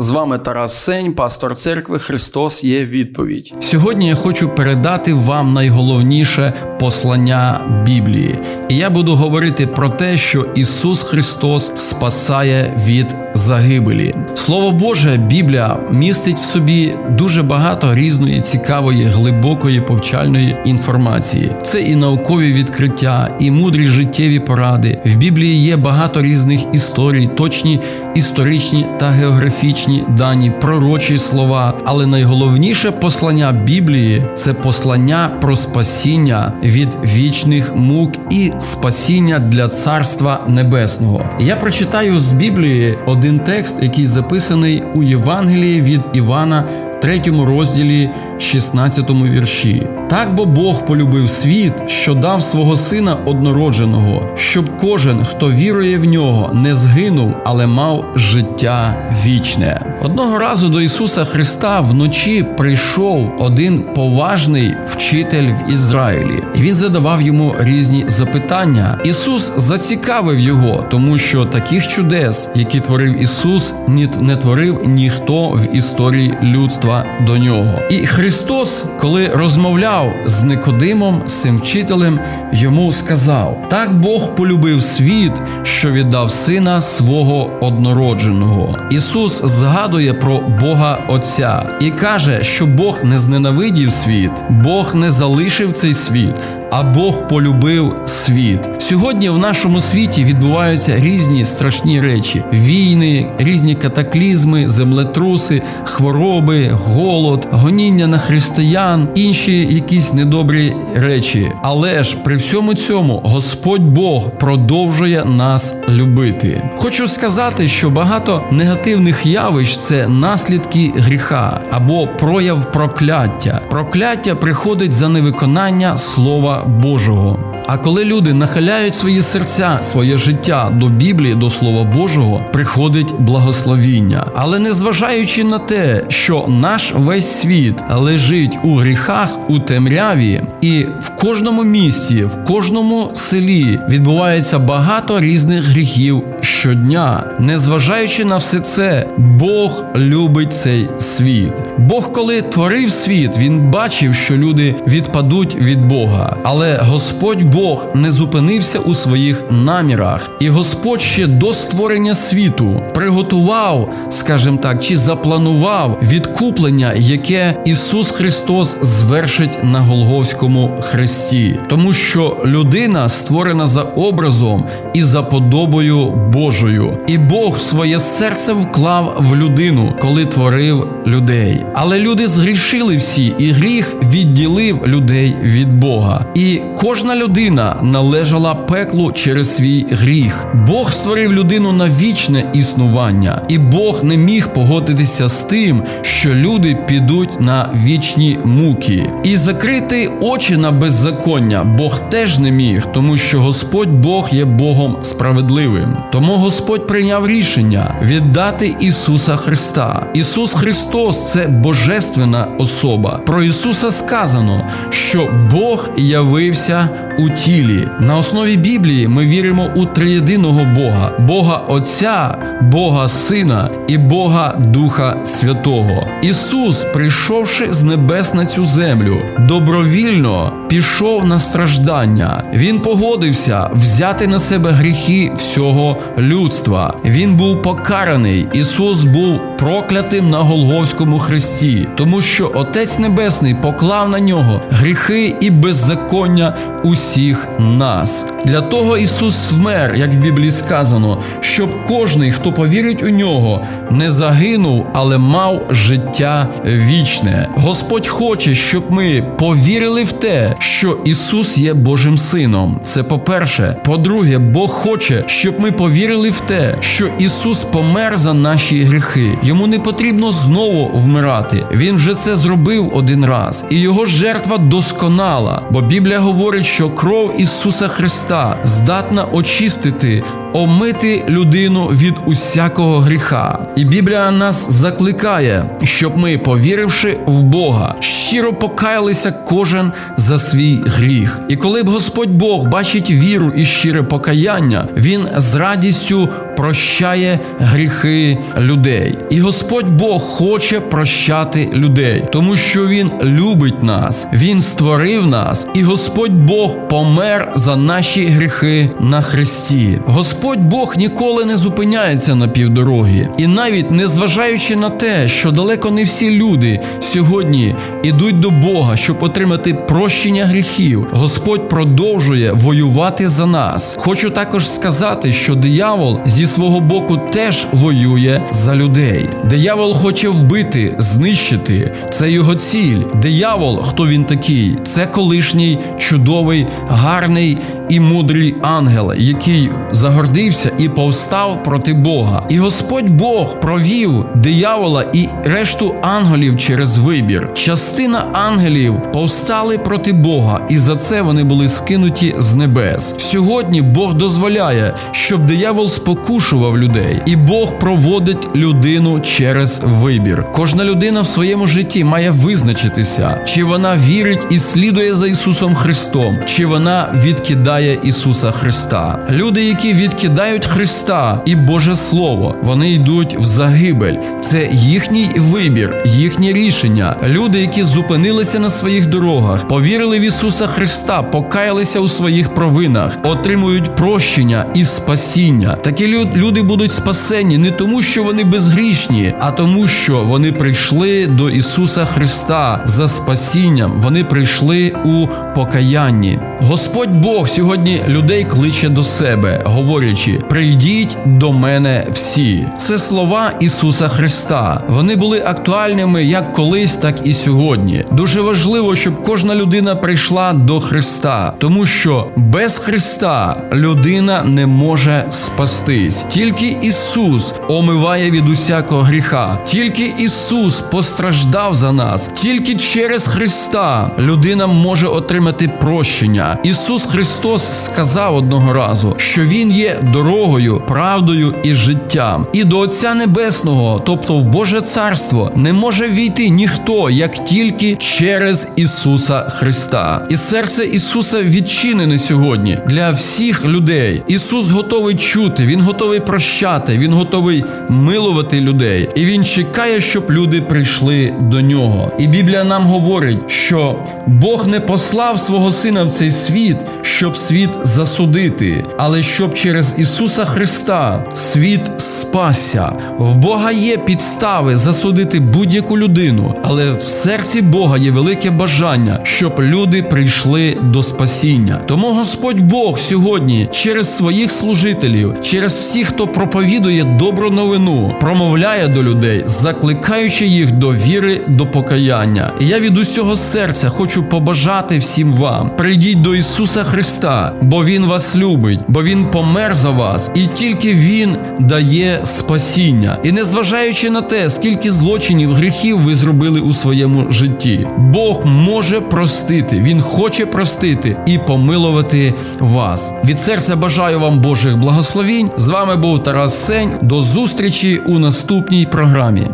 З вами Тарас Сень, пастор церкви Христос є відповідь. Сьогодні я хочу передати вам найголовніше послання Біблії. І я буду говорити про те, що Ісус Христос спасає від загибелі. Слово Боже, Біблія містить в собі дуже багато різної цікавої, глибокої повчальної інформації. Це і наукові відкриття, і мудрі життєві поради. В Біблії є багато різних історій, точні історичні та географічні дані, пророчі слова. Але найголовніше послання Біблії це послання про спасіння від вічних мук і спасіння для Царства Небесного. Я прочитаю з Біблії один текст, який записаний у Євангелії від Івана. Третьому розділі, 16 вірші. Так бо Бог полюбив світ, що дав свого сина однородженого, щоб кожен, хто вірує в нього, не згинув, але мав життя вічне. Одного разу до Ісуса Христа вночі прийшов один поважний вчитель в Ізраїлі, він задавав йому різні запитання. Ісус зацікавив його, тому що таких чудес, які творив Ісус, не творив ніхто в історії людства до нього. І Христос, коли розмовляв з Никодимом, цим вчителем, йому сказав: так Бог полюбив світ, що віддав сина свого однородженого. Ісус згадує про Бога Отця і каже, що Бог не зненавидів світ, Бог не залишив цей світ. А Бог полюбив світ. Сьогодні в нашому світі відбуваються різні страшні речі: війни, різні катаклізми, землетруси, хвороби, голод, гоніння на християн, інші якісь недобрі речі. Але ж при всьому цьому Господь Бог продовжує нас любити. Хочу сказати, що багато негативних явищ це наслідки гріха або прояв прокляття. Прокляття приходить за невиконання слова. Божого. А коли люди нахиляють свої серця, своє життя до Біблії, до Слова Божого, приходить благословіння. Але незважаючи на те, що наш весь світ лежить у гріхах, у темряві, і в кожному місті, в кожному селі відбувається багато різних гріхів щодня. Незважаючи на все це, Бог любить цей світ. Бог, коли творив світ, він бачив, що люди відпадуть від Бога. Але Господь Бог не зупинився у своїх намірах, і Господь ще до створення світу приготував, скажімо так, чи запланував відкуплення, яке Ісус Христос звершить на Голговському хресті, тому що людина створена за образом і за подобою Божою, і Бог своє серце вклав в людину, коли творив людей. Але люди згрішили всі, і гріх відділив людей від Бога. І кожна людина належала пеклу через свій гріх. Бог створив людину на вічне існування, і Бог не міг погодитися з тим, що люди підуть на вічні муки. І закрити очі на беззаконня Бог теж не міг, тому що Господь Бог є Богом справедливим. Тому Господь прийняв рішення віддати Ісуса Христа. Ісус Христос це божественна особа. Про Ісуса сказано, що Бог явився у тілі. На основі Біблії ми віримо у триєдиного Бога: Бога Отця, Бога Сина і Бога Духа Святого. Ісус, прийшовши з небес на цю землю, добровільно пішов на страждання. Він погодився взяти на себе гріхи всього людства. Він був покараний. Ісус був проклятим на Голговському хресті, тому що Отець Небесний поклав на нього гріхи і беззаконня усіх нас. Для того Ісус вмер, як в Біблії сказано, щоб кожний, хто повірить у нього, не загинув, але мав життя вічне. Господь хоче, щоб ми повірили в те, що Ісус є Божим Сином. Це по-перше. По-друге, Бог хоче, щоб ми повірили в те, що Ісус помер за наші гріхи. Йому не потрібно знову вмирати. Він вже це зробив один раз, і його жертва досконала. Бо Біблія говорить, що кров Ісуса Христа здатна очистити омити людину від усякого гріха. І Біблія нас закликає, щоб ми, повіривши в Бога, щиро покаялися кожен за свій гріх. І коли б Господь Бог бачить віру і щире покаяння, Він з радістю прощає гріхи людей. І Господь Бог хоче прощати людей, тому що Він любить нас, Він створив нас, і Господь Бог помер за наші гріхи на Христі. Господь Бог ніколи не зупиняється на півдороги, і навіть незважаючи на те, що далеко не всі люди сьогодні ідуть до Бога, щоб отримати прощення гріхів, Господь продовжує воювати за нас. Хочу також сказати, що диявол зі свого боку теж воює за людей. Диявол хоче вбити, знищити. Це його ціль. Диявол, хто він такий? Це колишній чудовий, гарний і мудрий ангел, який загордився і повстав проти Бога. І Господь Бог провів диявола і решту ангелів через вибір. Частина ангелів повстали проти Бога, і за це вони були скинуті з небес. Сьогодні Бог дозволяє, щоб диявол спокушував людей, і Бог проводить людину через вибір. Кожна людина в своєму житті має визначитися, чи вона вірить і слідує за Ісусом Христом, чи вона відкидає Ісуса Христа. Люди, які відкидають Христа і Боже Слово, вони йдуть в загибель. Це їхній вибір, їхнє рішення. Люди, які зупинилися на своїх дорогах, повірили в Ісуса Христа, покаялися у своїх провинах, отримують прощення і спасіння. Такі люди будуть спасені не тому, що вони безгрішні, а тому, що вони прийшли до Ісуса Христа за спасінням. Вони прийшли у покаянні. Господь Бог сьогодні людей кличе до себе, говорячи: прийдіть до мене всі. Це слова Ісуса Христа. Вони були актуальними як колись, так і сьогодні. Дуже важливо, щоб кожна людина прийшла до Христа, тому що без Христа людина не може спастись. Тільки Ісус омиває від усякого гріха. Тільки Ісус постраждав за нас. Тільки через Христа людина може отримати прощення. Ісус Христос сказав одного разу, що Він є дорогою, правдою і життям. І до Отця Небесного, тобто в Боже Царство, не може війти ніхто, як тільки через Ісуса Христа. І серце Ісуса відчинене сьогодні для всіх людей. Ісус готовий чути, Він готовий прощати, Він готовий милувати людей. І Він чекає, щоб люди прийшли до нього. І Біблія нам говорить, що Бог не послав свого Сина в цей світ, щоб світ засудити, але щоб через Ісуса Христа світ спасся. В Бога є підстави засудити будь-яку людину, але в серці Бога є велике бажання, щоб люди прийшли до спасіння. Тому Господь Бог сьогодні через своїх служителів, через всіх, хто проповідує добру новину, промовляє до людей, закликаючи їх до віри, до покаяння. І я від усього серця хочу побажати всім вам: прийдіть до Ісуса Христа, бо Він вас любить, бо Він помер за вас, і тільки Він дає спасіння. І незважаючи на те, скільки злочинів, гріхів ви зробили у своєму житті, Бог може простити, Він хоче простити і помилувати вас. Від серця бажаю вам Божих благословінь. З вами був Тарас Сень. До зустрічі у наступній програмі.